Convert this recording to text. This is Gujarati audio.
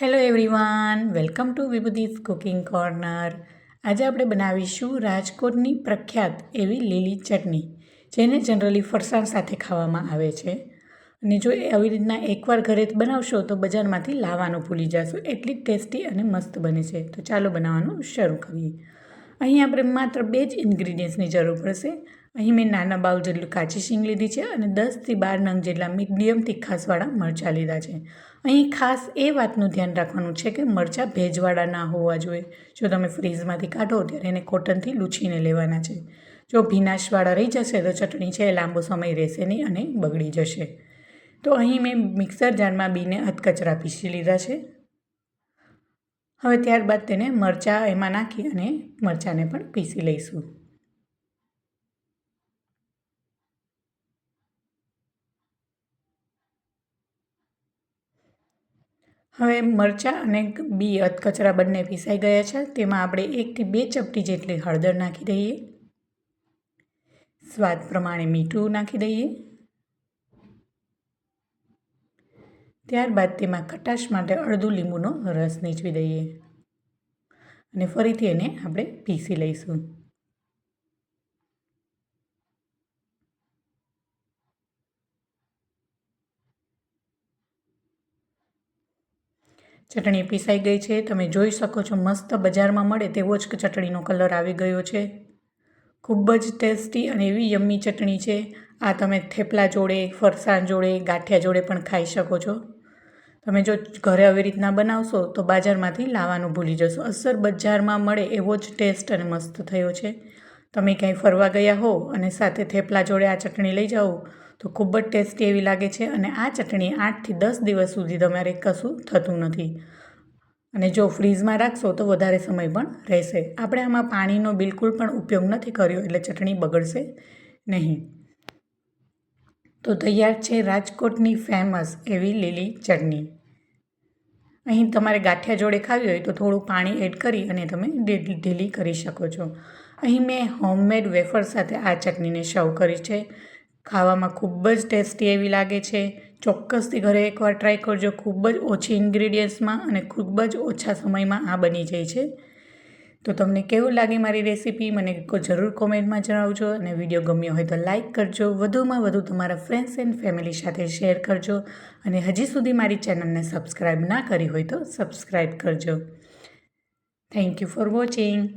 Hello everyone welcome to Vibhuti's cooking corner આજે આપણે બનાવીશું રાજકોટની પ્રખ્યાત એવી લીલી ચટણી, જેને જનરલી ફરસાણ સાથે ખાવામાં આવે છે. અને જો એ આવી રીતના એકવાર ઘરે બનાવશો તો બજારમાંથી લાવવાનું ભૂલી જશો. એટલી ટેસ્ટી અને મસ્ત બને છે. તો ચાલો બનાવવાનું શરૂ કરીએ. અહીં આપણે માત્ર બે જ ઇન્ગ્રીડિયન્ટ્સની જરૂર પડશે. અહીં મેં નાના બાઉલ જેટલું કાચી શીંગ લીધી છે અને દસથી બાર નંગ જેટલા મીડિયમ તીખાસવાળા મરચાં લીધા છે. અહીં ખાસ એ વાતનું ધ્યાન રાખવાનું છે કે મરચાં ભેજવાળા ના હોવા જોઈએ. જો તમે ફ્રીઝમાંથી કાઢો ત્યારે એને કોટનથી લૂછીને લેવાના છે. જો ભીનાશવાળા રહી જશે તો ચટણી છે એ લાંબો સમય રહેશે નહીં અને બગડી જશે. તો અહીં મેં મિક્સર જારમાં બીને અધકચરા પીસી લીધા છે. હવે ત્યારબાદ તેને મરચાં એમાં નાખી અને મરચાંને પણ પીસી લઈશું. હવે મરચાં અને બી અધકચરા બંને પીસાઈ ગયા છે. તેમાં આપણે એકથી બે ચપટી જેટલી હળદર નાખી દઈએ. સ્વાદ પ્રમાણે મીઠું નાખી દઈએ. ત્યારબાદ તેમાં ખટાશ માટે અડધું લીંબુનો રસ નીચવી દઈએ. અને ફરીથી એને આપણે પીસી લઈશું. ચટણી પીસાઈ ગઈ છે. તમે જોઈ શકો છો, મસ્ત બજારમાં મળે તેવો જ ચટણીનો કલર આવી ગયો છે. ખૂબ જ ટેસ્ટી અને એવી યમ્મી ચટણી છે. આ તમે થેપલા જોડે, ફરસાણ જોડે, ગાંઠિયા જોડે પણ ખાઈ શકો છો. તમે જો ઘરે આવી રીતના બનાવશો તો બજારમાંથી લાવવાનું ભૂલી જશો. અસર બજારમાં મળે એવો જ ટેસ્ટ અને મસ્ત થયો છે. તમે ક્યાંય ફરવા ગયા હો અને સાથે થેપલા જોડે આ ચટણી લઈ જાઓ તો ખૂબ જ ટેસ્ટી એવી લાગે છે અને આ ચટણી આઠથી દસ દિવસ સુધી તમારે કશું થતું નથી. અને જો ફ્રીઝમાં રાખશો તો વધારે સમય પણ રહેશે. આપણે આમાં પાણીનો બિલકુલ પણ ઉપયોગ નથી કર્યો એટલે ચટણી બગડશે નહીં. તો તૈયાર છે રાજકોટની ફેમસ એવી લીલી ચટણી. અહીં તમારે ગાંઠિયા જોડે ખાવી હોય તો થોડું પાણી એડ કરી અને તમે ઢીલી કરી શકો છો. અહીં મેં હોમમેડ વેફર સાથે આ ચટણીને સર્વ કરી છે. ખાવામાં ખૂબ જ ટેસ્ટી એવી લાગે છે. ચોક્કસથી ઘરે એકવાર ટ્રાય કરજો. ખૂબ જ ઓછી ઇન્ગ્રીડિયન્ટ્સમાં અને ખૂબ જ ઓછા સમયમાં આ બની જાય છે. તો તમને કેવું લાગે મારી રેસીપી? મને જરૂર કોમેન્ટમાં જણાવજો અને વીડિયો ગમ્યો હોય તો લાઇક કરજો. વધુમાં વધુ તમારા ફ્રેન્ડ્સ એન્ડ ફેમિલી સાથે શેર કરજો અને હજી સુધી મારી ચેનલને સબસ્ક્રાઈબ ના કરી હોય તો સબસ્ક્રાઈબ કરજો. Thank you for watching